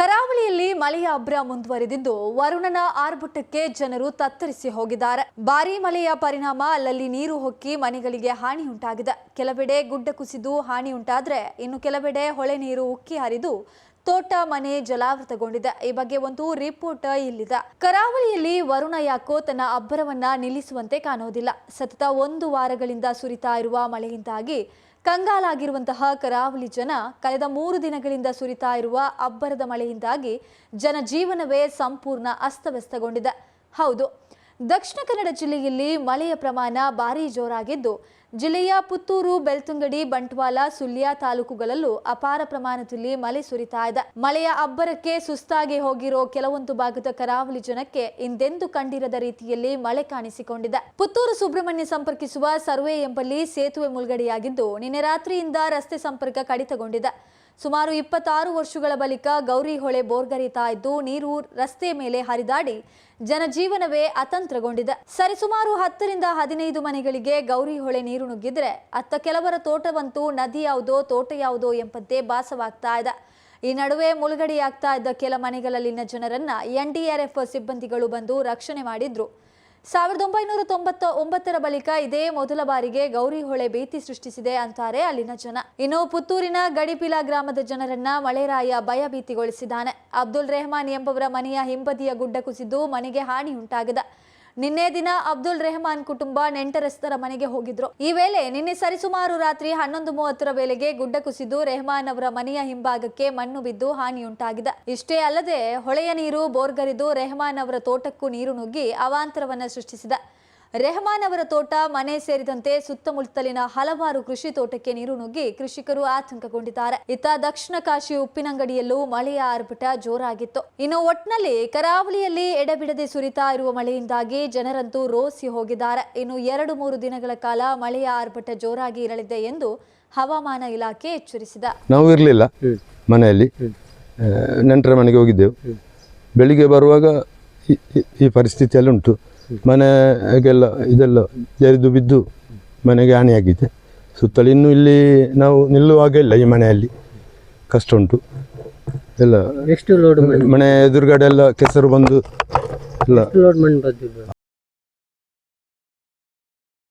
ಕರಾವಳಿಯಲ್ಲಿ ಮಳೆಯ ಅಭ್ರ ಮುಂದುವರಿದಿದ್ದು ವರುಣನ ಆರ್ಭಟಕ್ಕೆ ಜನರು ತತ್ತರಿಸಿ ಹೋಗಿದ್ದಾರೆ. ಭಾರೀ ಮಳೆಯ ಪರಿಣಾಮ ಅಲ್ಲಲ್ಲಿ ನೀರು ಹೊಕ್ಕಿ ಮನೆಗಳಿಗೆ ಹಾನಿ ಉಂಟಾಗಿದೆ. ಕೆಲವೆಡೆ ಗುಡ್ಡ ಕುಸಿದು ಹಾನಿ ಉಂಟಾದ್ರೆ ಇನ್ನು ಕೆಲವೆಡೆ ಹೊಳೆ ನೀರು ಉಕ್ಕಿ ಹರಿದು ತೋಟ ಮನೆ ಜಲಾವೃತಗೊಂಡಿದೆ. ಈ ಬಗ್ಗೆ ಒಂದು ರಿಪೋರ್ಟ್ ಇಲ್ಲಿದೆ. ಕರಾವಳಿಯಲ್ಲಿ ವರುಣ ಯಾಕೋ ತನ್ನ ಅಬ್ಬರವನ್ನ ನಿಲ್ಲಿಸುವಂತೆ ಕಾಣೋದಿಲ್ಲ. ಸತತ ಒಂದು ವಾರಗಳಿಂದ ಸುರಿತಾ ಇರುವ ಮಳೆಯಿಂದಾಗಿ ಕಂಗಾಲಾಗಿರುವಂತಹ ಕರಾವಳಿ ಜನ ಕಳೆದ ಮೂರು ದಿನಗಳಿಂದ ಸುರಿತಾ ಇರುವ ಅಬ್ಬರದ ಮಳೆಯಿಂದಾಗಿ ಜನಜೀವನವೇ ಸಂಪೂರ್ಣ ಅಸ್ತವ್ಯಸ್ತಗೊಂಡಿದೆ. ಹೌದು. ದಕ್ಷಿಣ ಕನ್ನಡ ಜಿಲ್ಲೆಯಲ್ಲಿ ಮಳೆಯ ಪ್ರಮಾಣ ಭಾರೀ ಜೋರಾಗಿದ್ದು, ಜಿಲ್ಲೆಯ ಪುತ್ತೂರು, ಬೆಳ್ತಂಗಡಿ ಬಂಟ್ವಾಲ ಸುಳ್ಯ ತಾಲೂಕುಗಳಲ್ಲೂ ಅಪಾರ ಪ್ರಮಾಣದಲ್ಲಿ ಮಳೆ ಸುರಿತಾ ಇದೆ. ಮಳೆಯ ಅಬ್ಬರಕ್ಕೆ ಸುಸ್ತಾಗಿ ಹೋಗಿರೋ ಕೆಲವೊಂದು ಭಾಗದ ಕರಾವಳಿ ಜನಕ್ಕೆ ಇಂದೆಂದು ಕಂಡಿರದ ರೀತಿಯಲ್ಲಿ ಮಳೆ ಕಾಣಿಸಿಕೊಂಡಿದೆ. ಪುತ್ತೂರು ಸುಬ್ರಹ್ಮಣ್ಯ ಸಂಪರ್ಕಿಸುವ ಸರ್ವೆ ಎಂಬಲ್ಲಿ ಸೇತುವೆ ಮುಳುಗಡೆಯಾಗಿದ್ದು, ನಿನ್ನೆ ರಾತ್ರಿಯಿಂದ ರಸ್ತೆ ಸಂಪರ್ಕ ಕಡಿತಗೊಂಡಿದೆ. ಸುಮಾರು ಇಪ್ಪತ್ತಾರು ವರ್ಷಗಳ ಬಳಿಕ ಗೌರಿ ಹೊಳೆ ಬೋರ್ಗರಿತಾ ಇದ್ದು ನೀರು ರಸ್ತೆ ಮೇಲೆ ಹರಿದಾಡಿ ಜನಜೀವನವೇ ಅತಂತ್ರಗೊಂಡಿದೆ. ಸರಿಸುಮಾರು ಹತ್ತರಿಂದ ಹದಿನೈದು ಮನೆಗಳಿಗೆ ಗೌರಿ ಹೊಳೆ ನೀರು ನುಗ್ಗಿದ್ರೆ ಅತ್ತ ಕೆಲವರ ತೋಟವಂತೂ ನದಿ ಯಾವುದೋ, ತೋಟ ಯಾವುದೋ ಎಂಬಂತೆ ಭಾಸವಾಗ್ತಾ ಇದೆ. ಈ ನಡುವೆ ಮುಳುಗಡೆಯಾಗ್ತಾ ಇದ್ದ ಕೆಲ ಮನೆಗಳಲ್ಲಿನ ಜನರನ್ನ ಎನ್ಡಿಆರ್ಎಫ್ ಸಿಬ್ಬಂದಿಗಳು ಬಂದು ರಕ್ಷಣೆ ಮಾಡಿದ್ರು. ಸಾವಿರದ ಒಂಬೈನೂರ ತೊಂಬತ್ತ ಒಂಬತ್ತರ ಬಳಿಕ ಇದೇ ಮೊದಲ ಬಾರಿಗೆ ಗೌರಿ ಹೊಳೆ ಭೀತಿ ಸೃಷ್ಟಿಸಿದೆ ಅಂತಾರೆ ಅಲ್ಲಿನ ಜನ. ಇನ್ನು ಪುತ್ತೂರಿನ ಗಡಿಪಿಲಾ ಗ್ರಾಮದ ಜನರನ್ನ ಮಳೆರಾಯ ಭಯಭೀತಿಗೊಳಿಸಿದ್ದಾನೆ ಅಬ್ದುಲ್ ರೆಹಮಾನ್ ಎಂಬವರ ಮನೆಯ ಹಿಂಬದಿಯ ಗುಡ್ಡ ಕುಸಿದು ಮನೆಗೆ ಹಾನಿ ಉಂಟಾಗಿದೆ ನಿನ್ನೆ ದಿನ ಅಬ್ದುಲ್ ರೆಹಮಾನ್ ಕುಟುಂಬ ನೆಂಟರಸ್ಥರ ಮನೆಗೆ ಹೋಗಿದ್ರು. ಈ ವೇಳೆ ನಿನ್ನೆ ಸರಿಸುಮಾರು ರಾತ್ರಿ ಹನ್ನೊಂದು ಮೂವತ್ತರ ವೇಳೆಗೆ ಗುಡ್ಡ ಕುಸಿದು ರೆಹಮಾನ್ ಅವರ ಮನೆಯ ಹಿಂಭಾಗಕ್ಕೆ ಮಣ್ಣು ಬಿದ್ದು ಹಾನಿಯುಂಟಾಗಿದೆ. ಇಷ್ಟೇ ಅಲ್ಲದೆ ಹೊಳೆಯ ನೀರು ಬೋರ್ಗರಿದು ರೆಹಮಾನ್ ಅವರ ತೋಟಕ್ಕೂ ನೀರು ನುಗ್ಗಿ ಅವಾಂತರವನ್ನ ಸೃಷ್ಟಿಸಿದೆ. ರೆಹಮಾನ್ ಅವರ ತೋಟ ಮನೆ ಸೇರಿದಂತೆ ಸುತ್ತಮುತ್ತಲಿನ ಹಲವಾರು ಕೃಷಿ ತೋಟಕ್ಕೆ ನೀರು ನುಗ್ಗಿ ಕೃಷಿಕರು ಆತಂಕಗೊಂಡಿದ್ದಾರೆ. ಇತ್ತ ದಕ್ಷಿಣ ಕಾಶಿ ಉಪ್ಪಿನಂಗಡಿಯಲ್ಲೂ ಮಳೆಯ ಆರ್ಭಟ ಜೋರಾಗಿತ್ತು. ಇನ್ನು ಒಟ್ನಲ್ಲಿ ಕರಾವಳಿಯಲ್ಲಿ ಎಡೆಬಿಡದೆ ಸುರಿತಾ ಇರುವ ಮಳೆಯಿಂದಾಗಿ ಜನರಂತೂ ರೋಸಿ ಹೋಗಿದ್ದಾರೆ. ಇನ್ನು ಎರಡು ಮೂರು ದಿನಗಳ ಕಾಲ ಮಳೆಯ ಆರ್ಭಟ ಜೋರಾಗಿ ಇರಲಿದೆ ಎಂದು ಹವಾಮಾನ ಇಲಾಖೆ ಎಚ್ಚರಿಸಿದೆ. ನಾವು ಇರಲಿಲ್ಲ ಮನೆಯಲ್ಲಿ. ನೆಂಟರ ಮನೆಗೆ ಹೋಗಿದ್ದೆವು. ಬೆಳಿಗ್ಗೆ ಬರುವಾಗ ಈ- ಪರಿಸ್ಥಿತಿಯಲ್ಲಿ ಉಂಟು ಮನೆಗೆಲ್ಲ ಇದೆಲ್ಲ ಜರಿದು ಬಿದ್ದು ಮನೆಗೆ ಹಾನಿಯಾಗಿದೆ ಸುತ್ತಲೂ ಇನ್ನೂ ಇಲ್ಲಿ ನಾವು ನಿಲ್ಲುವಾಗ ಇಲ್ಲ ಈ ಮನೆಯಲ್ಲಿ. ಕಷ್ಟ ಉಂಟು. ಎಲ್ಲ ಎಷ್ಟು ಲೋಡ್ ಮನೆ? ಎದುರುಗಡೆ ಎಲ್ಲ ಕೆಸರು ಬಂದು ಎಲ್ಲ